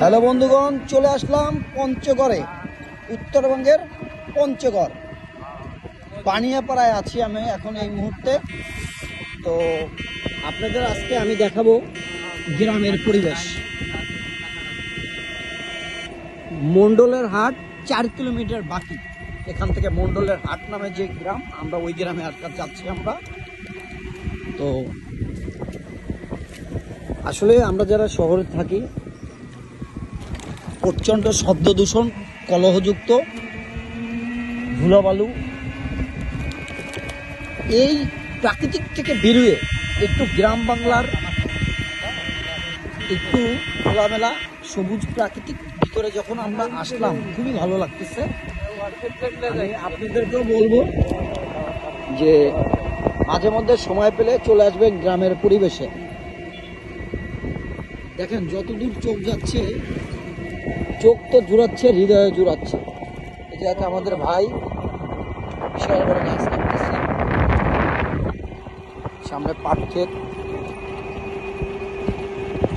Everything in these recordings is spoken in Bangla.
হ্যালো বন্ধুগণ, চলে আসলাম পঞ্চগড়ে, উত্তরবঙ্গের পঞ্চগড়। পানিয়াপাড়ায় আছি আমি এখন এই মুহূর্তে। তো আপনাদের আজকে আমি দেখাবো গ্রামের পরিবেশ। মন্ডলের হাট চার কিলোমিটার বাকি। এখান থেকে মন্ডলের হাট নামে যে গ্রাম, আমরা ওই গ্রামে আজকাল যাচ্ছি আমরা। তো আসলে আমরা যারা শহরে থাকি প্রচণ্ড শব্দ দূষণ, কলহযুক্ত, ধুলাবালু। এই প্রাকৃতিক থেকে বেরিয়ে একটু গ্রাম বাংলার একটু খোলামেলা সবুজ প্রাকৃতিক ভিতরে যখন আমরা আসলাম, খুবই ভালো লাগতেছে। আপনাদেরকেও বলব যে মাঝে মধ্যে সময় পেলে চলে আসবেন গ্রামের পরিবেশে। দেখেন, যতদূর চোখ যাচ্ছে চোখ তো জুড়াচ্ছে হৃদয়ে জুড়াচ্ছে। এই যে একটা আমাদের ভাই, বিশাল বড় গাছ কাটতেছে। সামনে পাট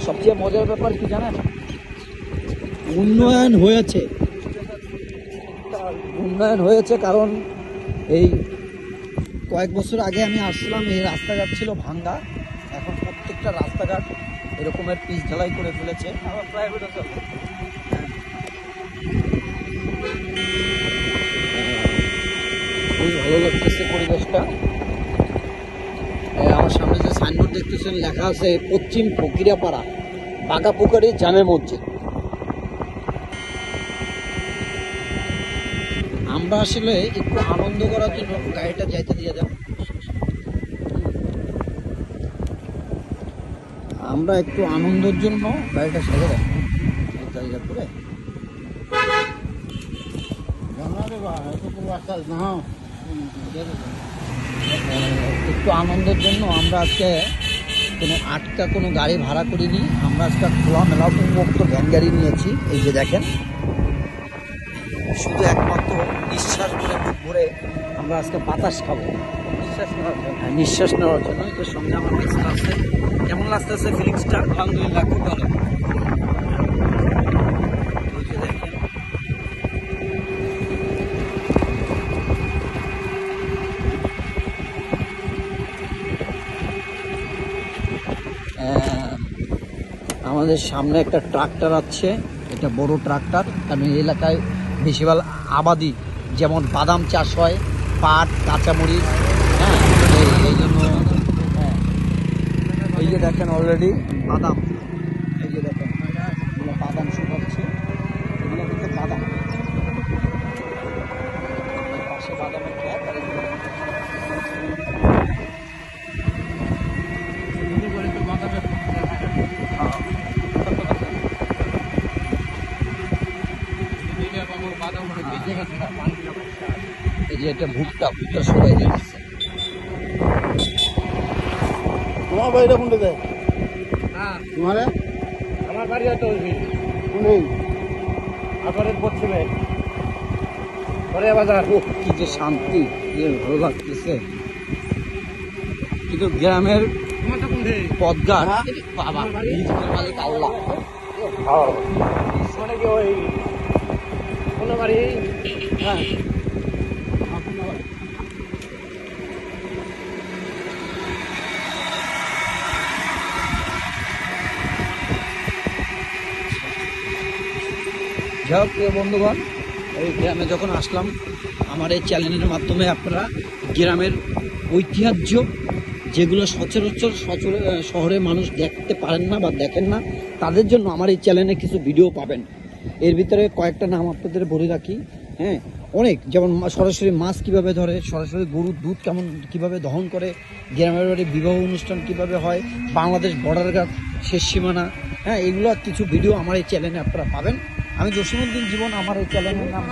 সবচেয়ে মজার ব্যাপার কি জানেন? উন্নয়ন হয়েছে। উন্নয়ন হয়েছে কারণ এই কয়েক বছর আগে আমি আসছিলাম, এই রাস্তাঘাট ছিল ভাঙ্গা। এখন প্রত্যেকটা রাস্তাঘাট এরকমের পিচ ঢালাই করে ফেলেছে। খুবই ভালো লাগতেছে পরিবেশটা। আমার সামনে যে সাইনবোর্ড দেখতেছেন, লেখা আছে, পশ্চিম ফকিরাপাড়া বাগাপুকারি জামে মসজিদ। আমরা আসলে একটু আনন্দ করার জন্য গাড়িটা যাইতে দিয়ে যাও আমরা একটু আনন্দের জন্য গাড়িটা সেরে দেব এই জায়গা করে একটু আনন্দের জন্য আমরা আজকে কোনো আটকা কোনো গাড়ি ভাড়া করিনি। আমরা আজকে খোলামেলা উন্মুক্ত ভ্যান গাড়ি নিয়েছি। এই যে দেখেন, শুধু একমাত্র নিঃশ্বাস করে ভরে আমরা আজকে বাতাস খাব। নিঃশ্বাস নেওয়ার জন্য। হ্যাঁ নিঃশ্বাস নেওয়ার জন্য এর সঙ্গে আমার কেমন লাগতেছে ফিলিংসটা আলহামদুলিল্লাহ, খুব ভালো। আমাদের সামনে একটা ট্রাক্টর আছে, এটা বড় ট্রাক্টর। কারণ এই এলাকায় বেশিরভাগ আবাদি, যেমন বাদাম চাষ হয়, পাট, কাঁচামরিচ হ্যাঁ এই- জন্য হ্যাঁ। এই যে দেখেন অলরেডি বাদাম এই যে দেখেন এগুলো বাদাম শুকাচ্ছে এগুলো কিন্তু বাদাম এই পাশে বাদামের ক্ষেত আর এগুলো এই যে এটা ভুট্টা ভুট্টা সবাই দিচ্ছে তোমার বাড়িটা কোনটা দেয়? হ্যাঁ। তোমার? আমার বাড়ি হয়তো ওই কোনটাই পশ্চিমে বাজার কি যে শান্তি কি যে ভালো লাগতেছে। কিন্তু গ্রামের কোনটে পদঘাট বাবা আল্লাহ মানে কি ওই কোন বাড়ি হ্যাঁ হোক প্রিয় বন্ধুগণ, এই গ্রামে যখন আসলাম, আমার এই চ্যানেলের মাধ্যমে আপনারা গ্রামের ঐতিহ্য যেগুলো সচরাচর সচর শহরে মানুষ দেখতে পারেন না বা দেখেন না, তাদের জন্য আমার এই চ্যানেলে কিছু ভিডিও পাবেন। এর ভিতরে কয়েকটা নাম আপনাদের বলে রাখি হ্যাঁ? অনেক, যেমন সরাসরি মাছ কীভাবে ধরে, সরাসরি গরুর দুধ কেমন কীভাবে দহন করে, গ্রামের বাড়ি বিবাহ অনুষ্ঠান কীভাবে হয়, বাংলাদেশ বর্ডার গার্ড শেষ সীমানা হ্যাঁ? এগুলো কিছু ভিডিও আমার এই চ্যানেলে আপনারা পাবেন। আমি জসিমুদ্দিন জীবন আমার এই চ্যানেলের নাম।